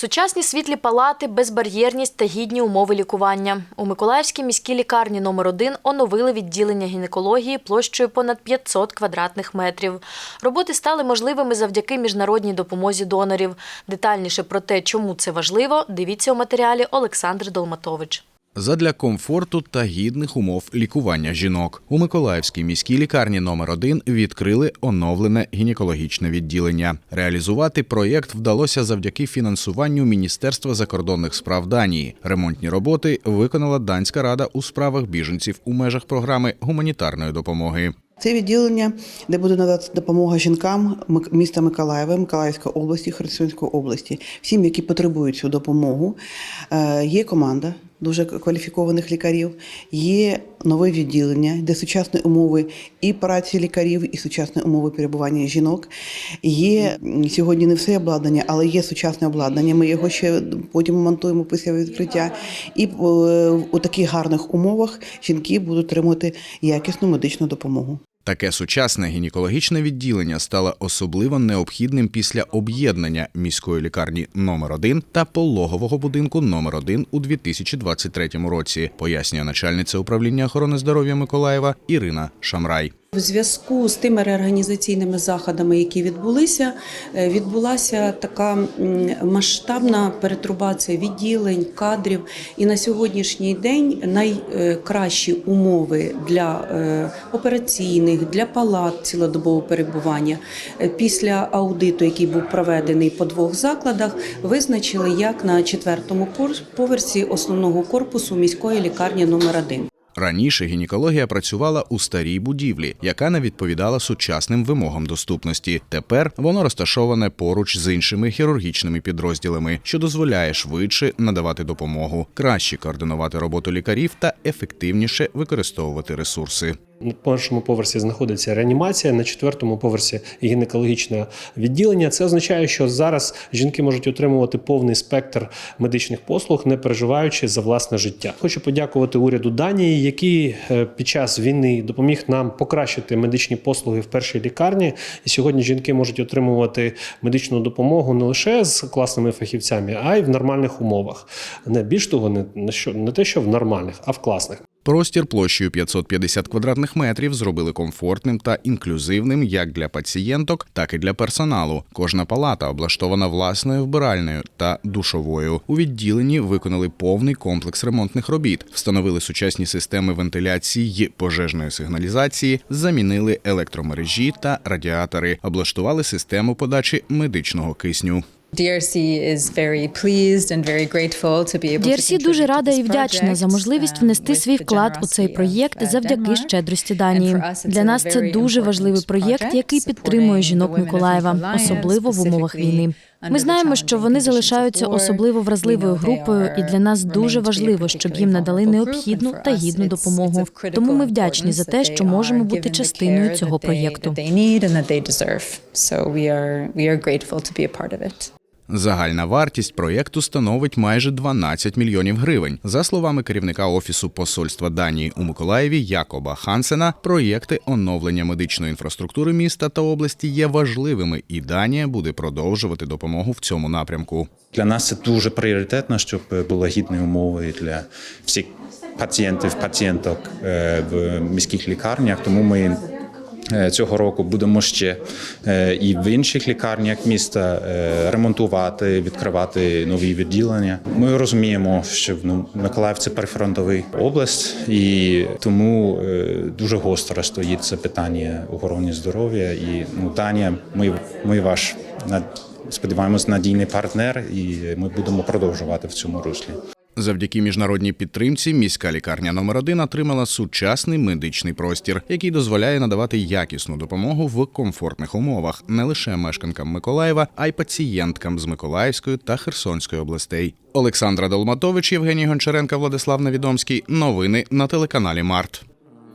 Сучасні світлі палати, безбар'єрність та гідні умови лікування. У Миколаївській міській лікарні номер 1 оновили відділення гінекології площею понад 500 квадратних метрів. Роботи стали можливими завдяки міжнародній допомозі донорів. Детальніше про те, чому це важливо, дивіться у матеріалі Олександр Долматович. Задля комфорту та гідних умов лікування жінок у Миколаївській міській лікарні номер 1 відкрили оновлене гінекологічне відділення. Реалізувати проєкт вдалося завдяки фінансуванню Міністерства закордонних справ Данії. Ремонтні роботи виконала данська рада у справах біженців у межах програми гуманітарної допомоги. Це відділення, де буде надати допомога жінкам міста Миколаєва, Миколаївської області, Херсонської області, всім, які потребують цю допомогу. Е, Є команда дуже кваліфікованих лікарів, є нове відділення, де сучасні умови і праці лікарів, і сучасні умови перебування жінок. Є сьогодні не все обладнання, але є сучасне обладнання. Ми його ще потім монтуємо після відкриття. І е, у таких гарних умовах жінки будуть отримувати якісну медичну допомогу. Таке сучасне гінекологічне відділення стало особливо необхідним після об'єднання міської лікарні номер 1 та пологового будинку номер 1 у 2023 році, пояснює начальниця управління охорони здоров'я Миколаєва Ірина Шамрай. В зв'язку з тими реорганізаційними заходами, які відбулися, е, відбулася така масштабна перетрубація відділень, кадрів. І на сьогоднішній день найкращі умови для е, операційних, для палат цілодобового перебування е, після аудиту, який був проведений по двох закладах, визначили як на четвертому поверсі основного корпусу міської лікарні номер 1 Раніше гінекологія працювала у старій будівлі, яка не відповідала сучасним вимогам доступності. Тепер воно розташоване поруч з іншими хірургічними підрозділами, що дозволяє швидше надавати допомогу, краще координувати роботу лікарів та ефективніше використовувати ресурси. На першому поверсі знаходиться реанімація, на четвертому поверсі гінекологічне відділення. Це означає, що зараз жінки можуть отримувати повний спектр медичних послуг, не переживаючи за власне життя. Хочу подякувати уряду Данії, який е, під час війни допоміг нам покращити медичні послуги в першій лікарні. І сьогодні жінки можуть отримувати медичну допомогу не лише з класними фахівцями, а й в нормальних умовах. Не більш того, не, що не те, що в нормальних, а в класних. Простір площею 550 квадратних метрів зробили комфортним та інклюзивним як для пацієнток, так і для персоналу. Кожна палата облаштована власною вбиральнею та душовою. У відділенні виконали повний комплекс ремонтних робіт, встановили сучасні системи вентиляції пожежної сигналізації, замінили електромережі та радіатори, облаштували систему подачі медичного кисню. DRC дуже рада і вдячна за можливість um, внести свій вклад у цей проєкт uh, завдяки щедрості Данії. Для нас це дуже важливий проєкт, який підтримує жінок Миколаєва, особливо в умовах війни. Ми знаємо, що вони залишаються особливо вразливою групою, і для нас дуже важливо, щоб їм надали необхідну та гідну допомогу. Тому ми вдячні за те, що можемо бути частиною цього проєкту. Загальна вартість проєкту становить майже 12 мільйонів гривень. За словами керівника офісу посольства Данії у Миколаєві Якоба Хансена, проєкти оновлення медичної інфраструктури міста та області є важливими, і Данія буде продовжувати допомогу в цьому напрямку. Для нас це дуже пріоритетно, щоб були гідні умови для всіх пацієнтів, пацієнток е, в міських лікарнях. Тому ми е, цього року будемо ще е, і в інших лікарнях міста е, ремонтувати, відкривати нові відділення. Ми розуміємо, що ну, Миколаїв це прифронтовий область, і тому е, дуже гостро стоїть це питання охорони здоров'я. І ну, Данія, ми, ми ваш сподіваємось, надійний партнер, і ми будемо продовжувати в цьому руслі. Завдяки міжнародній підтримці міська лікарня номер 1 отримала сучасний медичний простір, який дозволяє надавати якісну допомогу в комфортних умовах не лише мешканкам Миколаєва, а й пацієнткам з Миколаївської та Херсонської областей. Олександра Долматович, Євгеній Гончаренко, Владислав Невідомський. Новини на телеканалі Март.